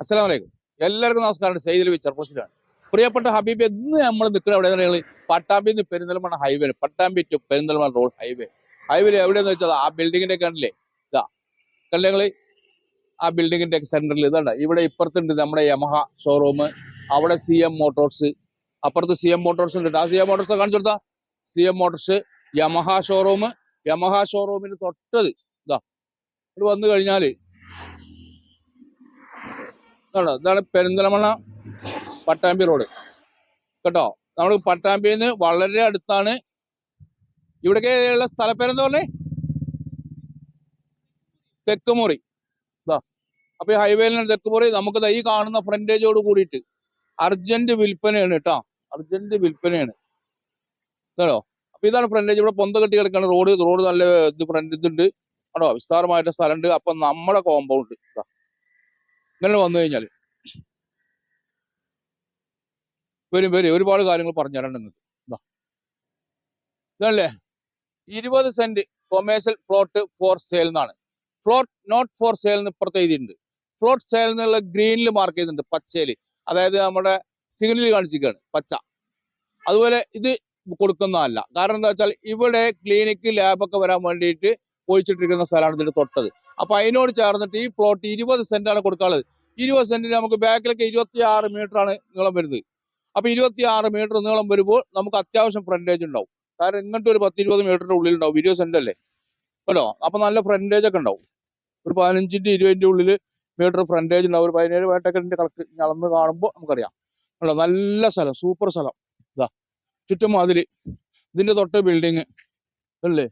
അസ്സലാമു അലൈക്കും എല്ലാവർക്കും നമസ്കാരം. സെയ്തിൽ ചെറുപ്പത്തിലാണ് പ്രിയപ്പെട്ട ഹബീബ് എന്ന് നമ്മൾ നിൽക്കുന്ന എവിടെ പട്ടാമ്പി നിന്ന് Perinthalmanna highway Pattambi to Perinthalmanna road highway highway എവിടെയെന്ന് വെച്ചാൽ ആ ബിൽഡിങ്ങിന്റെ കണ്ടില്ലേ? ഇതാ കണ്ടെങ്കിൽ ആ ബിൽഡിങ്ങിന്റെ സെന്ററിൽ ഇതാണ് ഇവിടെ ഇപ്പുറത്തുണ്ട് നമ്മുടെ യമഹ ഷോറൂം അവിടെ സി എം മോട്ടോർസ് അപ്പുറത്ത് സി എം മോട്ടോർസ് ഉണ്ട് ആ സി എം മോട്ടോർസ് കാണിച്ചു കൊടുത്താ. C M motors Yamaha showroom Yamaha ഷോറൂമിന് തൊട്ടത് ഇതാ ഇവിടെ വന്നു കഴിഞ്ഞാൽ ഇതാണോ ഇതാണ് പെരിന്തലമണ്ണ പട്ടാമ്പി റോഡ്. കേട്ടോ? നമ്മൾ പട്ടാമ്പിയിൽ നിന്ന് വളരെ അടുത്താണ്. ഇവിടേക്കുള്ള സ്ഥലപ്പേരെന്ന് പറഞ്ഞേ? തെക്കുമുറി. അപ്പൊ ഈ ഹൈവേയിൽ തെക്കുമുറി നമുക്ക് ഈ കാണുന്ന ഫ്രണ്ടേജോട് കൂടിയിട്ട് അർജന്റ് വിൽപ്പനയാണ് കേട്ടോ. അർജന്റ് വിൽപ്പനയാണ്. കേട്ടോ അപ്പൊ ഇതാണ് ഫ്രണ്ടേജ് ഇവിടെ പൊന്ത കെട്ടി കിടക്കാണ്. റോഡ് റോഡ് നല്ല ഇത് ഫ്രണ്ട് ഇതുണ്ട്. കേട്ടോ വിസ്താരമായിട്ട് സ്ഥലമുണ്ട്. അപ്പൊ നമ്മുടെ കോമ്പൗണ്ട് ഇതാ. ഇങ്ങനെ വന്നു കഴിഞ്ഞാൽ വരും വരും. ഒരുപാട് കാര്യങ്ങൾ പറഞ്ഞു തരാൻ നിങ്ങൾക്ക് ഇതാ ഇതല്ലേ ഇരുപത് cent commercial plot for sale എന്നാണ് ഫ്ലോട്ട് നോട്ട് ഫോർ സെയിൽ എന്ന് ഇപ്പുറത്ത് എഴുതിയിട്ടുണ്ട്. ഫ്ലോട്ട് സെയിൽ എന്നുള്ള ഗ്രീനിൽ മാർക്ക് ചെയ്തിട്ടുണ്ട് പച്ചയിൽ അതായത് നമ്മുടെ സിഗ്നലിൽ കാണിച്ചിരിക്കുകയാണ് പച്ച. അതുപോലെ ഇത് കൊടുക്കുന്നതല്ല. കാരണം എന്താ വെച്ചാൽ ഇവിടെ ക്ലിനിക്ക് ലാബൊക്കെ വരാൻ വേണ്ടിയിട്ട് ഒഴിച്ചിട്ടിരിക്കുന്ന സ്ഥലമാണ് ഇതിന്റെ തൊട്ടത്. അപ്പൊ അതിനോട് ചേർന്നിട്ട് ഈ പ്ലോട്ട് ഇരുപത് സെന്റ് ആണ് കൊടുക്കാനുള്ളത്. ഇരുപത് സെന്റിന് നമുക്ക് ബാക്കിലൊക്കെ ഇരുപത്തി ആറ് മീറ്റർ ആണ് നീളം വരുന്നത്. അപ്പോൾ ഇരുപത്തി ആറ് മീറ്റർ നീളം വരുമ്പോൾ നമുക്ക് അത്യാവശ്യം ഫ്രണ്ടേജ് ഉണ്ടാവും. കാരണം ഇങ്ങോട്ട് ഒരു പത്ത് ഇരുപത് മീറ്ററിന്റെ ഉള്ളിൽ ഉണ്ടാവും ഇരുപത് സെന്റ് അല്ലേ? കേട്ടോ? അപ്പൊ നല്ല ഫ്രണ്ടേജ് ഒക്കെ ഉണ്ടാവും. ഒരു പതിനഞ്ചിന്റെ ഇരുപതിന്റെ ഉള്ളിൽ മീറ്റർ ഫ്രണ്ടേജ് ഉണ്ടാവും. ഒരു പതിനേഴ് വേട്ടക്കറിന്റെ കറക്റ്റ് അളന്ന് കാണുമ്പോൾ നമുക്കറിയാം. കേട്ടോ നല്ല സ്ഥലം സൂപ്പർ സ്ഥലം. ഇതാ ചുറ്റും മതിൽ ഇതിന്റെ തൊട്ട് ബിൽഡിങ് അല്ലേ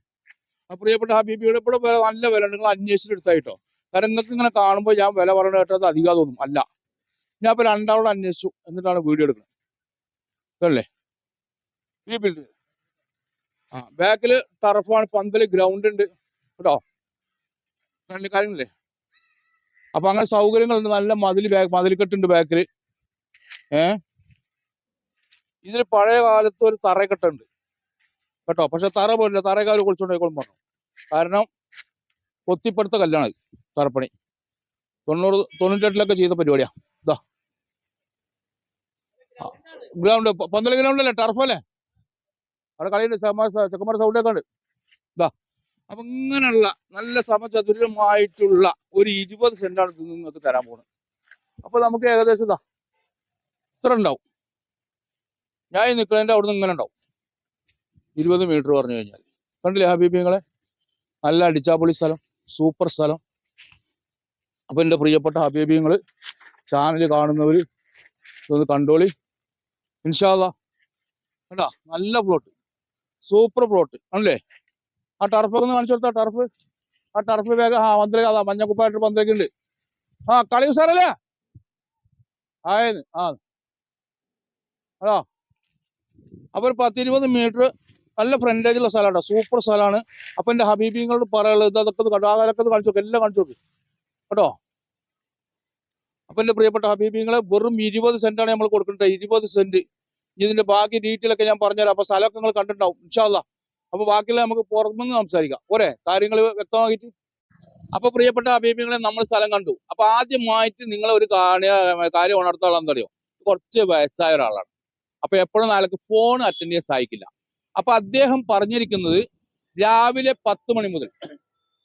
പ്രിയപ്പെട്ട ഹബീബിയുടെ ഇവിടെ വില നല്ല വില ഉണ്ട്. നിങ്ങൾ എടുത്തായിട്ടോ. കാരണം നിങ്ങൾക്ക് ഇങ്ങനെ കാണുമ്പോൾ ഞാൻ വില പറഞ്ഞു കേട്ടത് അധികം തോന്നും അല്ല. ഞാൻ ഇപ്പൊ രണ്ടാളോട് അന്വേഷിച്ചു. എന്നിട്ടാണ് വീഡിയോ എടുക്കുന്നത്. അല്ലേ ഈ ബിൽഡ് ആ ബാക്കിൽ ടർഫാണ് പന്തൽ ഗ്രൗണ്ട് ഉണ്ട്. കേട്ടോ? രണ്ട് കാര്യങ്ങളില്ലേ? അപ്പൊ അങ്ങനെ സൗകര്യങ്ങളുണ്ട്. നല്ല മതിൽ ബാക്ക് മതിൽക്കെട്ടുണ്ട് ബാക്കിൽ ഏ? ഇതിൽ പഴയ കാലത്ത് ഒരു തറക്കെട്ടുണ്ട് കേട്ടോ. പക്ഷെ തറ പോലില്ല. തറക്കാർ കുളിച്ചോണ്ട് പോയിക്കോളും പറഞ്ഞു. കാരണം കൊത്തിപ്പടുത്ത കല്ലാണ് തറപ്പണി തൊണ്ണൂറ് തൊണ്ണൂറ്റെട്ടിലൊക്കെ ചെയ്ത പരിപാടിയാ. ഇതാ ഗ്രൗണ്ട് പന്തല ടർഫ് അല്ലേ? അവിടെ കളിയുണ്ട്. ചെക്കന്മാർ സൗണ്ടൊക്കെ ഉണ്ട്. ഇതാ അപ്പൊ ഇങ്ങനെയുള്ള നല്ല സമചതുരമായിട്ടുള്ള ഒരു ഇരുപത് സെന്റാണ് നിങ്ങൾക്ക് തരാൻ പോകുന്നത് അപ്പൊ നമുക്ക് ഏകദേശം ഇതാ ഇത്ര ഉണ്ടാവും. ഞാൻ ഈ നിൽക്കുന്നതിന്റെ അവിടെ നിന്ന് ഇങ്ങനെ ഉണ്ടാവും. ഇരുപത് മീറ്റർ പറഞ്ഞു കഴിഞ്ഞാൽ. കണ്ടില്ലേ ഹബീബി നിങ്ങളെ? നല്ല അടിച്ചാപ്പൊളി സ്ഥലം സൂപ്പർ സ്ഥലം. അപ്പൊ എന്റെ പ്രിയപ്പെട്ട ഹബീബിങ്ങൾ ചാനൽ കാണുന്നവർ ഇതൊന്ന് കണ്ടോളി. ഇൻഷാല്ല കണ്ടാ? നല്ല പ്ലോട്ട് സൂപ്പർ പ്ലോട്ട് ആണല്ലേ ആ ടർഫ് ഒന്ന് കാണിച്ചു കൊടുത്താ ടർഫ് ആ ടർഫ് വേഗം ആ പന്തലേക്ക് അതാ മഞ്ഞക്കുപ്പായിട്ട് പന്തലേക്ക് ഉണ്ട്. ആ കളി സാറല്ലേ ആയെന്ന് ആ. അതാ അപ്പൊ ഒരു പത്തിരുപത് മീറ്റർ നല്ല ഫ്രണ്ടേജ് ഉള്ള സ്ഥലമാണ് സൂപ്പർ സ്ഥലമാണ്. അപ്പൊ എന്റെ ഹബീബിങ്ങളോട് പറയാനുള്ളത് ഇത് അതൊക്കെ കണ്ടോ? കാണിച്ചു നോക്ക് എല്ലാം കാണിച്ചു നോക്കും. കേട്ടോ? അപ്പൊ എന്റെ പ്രിയപ്പെട്ട ഹബീബിങ്ങളെ വെറും ഇരുപത് സെന്റാണ് നമ്മൾ കൊടുക്കേണ്ടത് ഇരുപത് സെന്റ് ഇതിന്റെ ബാക്കി ഡീറ്റെയിൽ ഒക്കെ ഞാൻ പറഞ്ഞുതരാം. അപ്പൊ സ്ഥലമൊക്കെ നിങ്ങൾ കണ്ടിട്ടുണ്ടാവും. ഇൻഷാല്ല അപ്പൊ ബാക്കിയുള്ള നമുക്ക് പുറത്തുനിന്ന് സംസാരിക്കാം. ഒരേ കാര്യങ്ങൾ വ്യക്തമാക്കിയിട്ട്. അപ്പൊ പ്രിയപ്പെട്ട ഹബീബിങ്ങളെ നമ്മൾ സ്ഥലം കണ്ടു. അപ്പൊ ആദ്യമായിട്ട് നിങ്ങൾ ഒരു കാര്യം ഉണർത്താനുള്ള എന്തറിയോ കുറച്ച് വയസ്സായ ഒരാളാണ്. അപ്പൊ എപ്പോഴും നാളേക്ക് ഫോൺ അറ്റൻഡ് ചെയ്യാൻ സഹായിക്കില്ല. അപ്പൊ അദ്ദേഹം പറഞ്ഞിരിക്കുന്നത് രാവിലെ പത്ത് മണി മുതൽ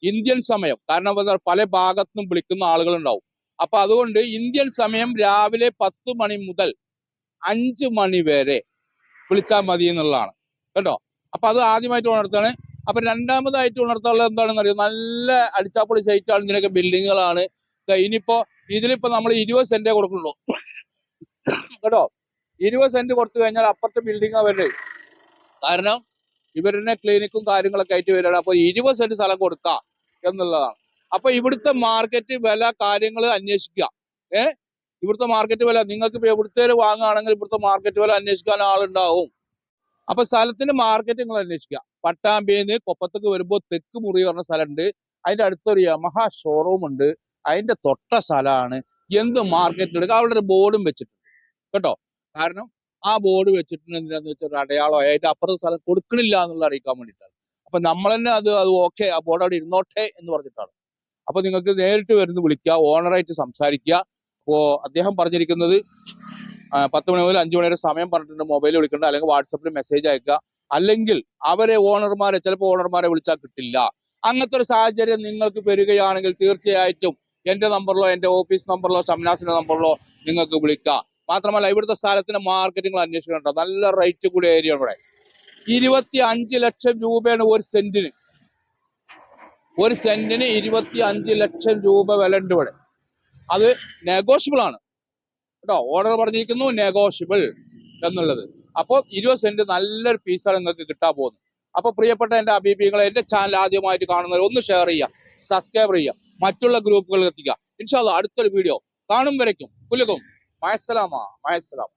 ഇന്ത്യൻ സമയം കാരണം പല ഭാഗത്തും വിളിക്കുന്ന ആളുകൾ ഉണ്ടാവും അപ്പൊ അതുകൊണ്ട് ഇന്ത്യൻ സമയം രാവിലെ പത്ത് മണി മുതൽ അഞ്ച് മണി വരെ വിളിച്ചാൽ മതി എന്നുള്ളതാണ്. കേട്ടോ? അപ്പൊ അത് ആദ്യമായിട്ട് ഉണർത്താണ് അപ്പൊ രണ്ടാമതായിട്ട് ഉണർത്താനുള്ളത് എന്താണെന്ന് അറിയാം? നല്ല അടിച്ചാപ്പൊളി സൈറ്റാണ് ഇതിനൊക്കെ ബിൽഡിങ്ങുകളാണ്. ഇനിയിപ്പോ ഇതിലിപ്പോ നമ്മൾ ഇരുപത് സെന്റേ കൊടുക്കുള്ളൂ കേട്ടോ? ഇരുപത് സെന്റ് കൊടുത്തു കഴിഞ്ഞാൽ അപ്പുറത്തെ ബിൽഡിംഗ് അവരുടെ കാരണം ഇവരുടെ ക്ലിനിക്കും കാര്യങ്ങളൊക്കെ ആയിട്ട് വരികയാണ്. അപ്പോൾ ഇരുപത് സെന്റ് സ്ഥലം കൊടുക്കാം എന്നുള്ളതാണ്. അപ്പൊ ഇവിടുത്തെ മാർക്കറ്റ് വില കാര്യങ്ങൾ അന്വേഷിക്കുക. ഏ? ഇവിടുത്തെ മാർക്കറ്റ് വില നിങ്ങൾക്ക് ഇപ്പൊ എവിടുത്തെ വാങ്ങുകയാണെങ്കിൽ ഇവിടുത്തെ മാർക്കറ്റ് വില അന്വേഷിക്കാൻ ആളുണ്ടാവും. അപ്പൊ സ്ഥലത്തിന്റെ മാർക്കറ്റ് നിങ്ങൾ അന്വേഷിക്കുക. പട്ടാമ്പിന്ന് കൊപ്പത്തേക്ക് വരുമ്പോൾ തെക്ക് മുറി പറഞ്ഞ സ്ഥലമുണ്ട്. അതിന്റെ അടുത്തൊരു യമഹ ഷോറൂം ഉണ്ട്. അതിന്റെ തൊട്ട സ്ഥലമാണ്. എന്ത് മാർക്കറ്റ് എടുക്കുക അവിടെ ഒരു ബോർഡും വെച്ചിട്ടുണ്ട്. കേട്ടോ? കാരണം ആ ബോർഡ് വെച്ചിട്ടുണ്ട് എന്തിനാന്ന് വെച്ചാൽ ഒരു അടയാളം അതിന്റെ അപ്പുറത്തെ സ്ഥലം കൊടുക്കണില്ല എന്നുള്ള അറിയിക്കാൻ വേണ്ടിയിട്ടാണ്. അപ്പൊ നമ്മൾ തന്നെ അത് അത് ഓക്കെ ആ ബോർഡ് അവിടെ ഇരുന്നോട്ടെ എന്ന് പറഞ്ഞിട്ടാണ്. അപ്പൊ നിങ്ങൾക്ക് നേരിട്ട് വരുന്ന വിളിക്കുക ഓണറായിട്ട് സംസാരിക്കുക. അപ്പോ അദ്ദേഹം പറഞ്ഞിരിക്കുന്നത് പത്ത് മണി മുതൽ അഞ്ചു മണി വരെ സമയം പറഞ്ഞിട്ടുണ്ട് മൊബൈൽ വിളിക്കേണ്ട അല്ലെങ്കിൽ വാട്സപ്പിൽ മെസ്സേജ് അയക്കുക. അല്ലെങ്കിൽ അവരെ ഓണർമാരെ ചിലപ്പോൾ ഓണർമാരെ വിളിച്ചാൽ കിട്ടില്ല. അങ്ങനത്തെ ഒരു സാഹചര്യം നിങ്ങൾക്ക് വരികയാണെങ്കിൽ തീർച്ചയായിട്ടും എന്റെ നമ്പറിലോ എന്റെ ഓഫീസ് നമ്പറിലോ ഷംനാസിന്റെ നമ്പറിലോ നിങ്ങൾക്ക് വിളിക്കാം. മാത്രമല്ല ഇവിടുത്തെ സ്ഥലത്തിന്റെ മാർക്കറ്റിംഗ് അന്വേഷിക്കണം നല്ല റേറ്റ് കൂടിയ ഏരിയ ഇവിടെ. ഇരുപത്തി അഞ്ച് ലക്ഷം രൂപയാണ് ഒരു സെന്റിന് ഒരു സെന്റിന് ഇരുപത്തി അഞ്ച് ലക്ഷം രൂപ വില ഉണ്ട് ഇവിടെ. അത് നെഗോഷ്യബിൾ ആണ്. കേട്ടോ ഓർഡർ പറഞ്ഞിരിക്കുന്നു നെഗോഷ്യബിൾ എന്നുള്ളത്. അപ്പോൾ ഇരുപത് സെന്റ് നല്ലൊരു പീസാണ് നിങ്ങൾക്ക് കിട്ടാൻ പോകുന്നത്. അപ്പൊ പ്രിയപ്പെട്ട എന്റെ അഭിപ്രായങ്ങളെ എന്റെ ചാനൽ ആദ്യമായിട്ട് കാണുന്നവർ ഒന്ന് ഷെയർ ചെയ്യുക സബ്സ്ക്രൈബ് ചെയ്യുക മറ്റുള്ള ഗ്രൂപ്പുകളിൽ എത്തിക്കുക. ഇൻഷാല്ല അടുത്തൊരു വീഡിയോ കാണും വരയ്ക്കും. மயசலாமா மயசலாமா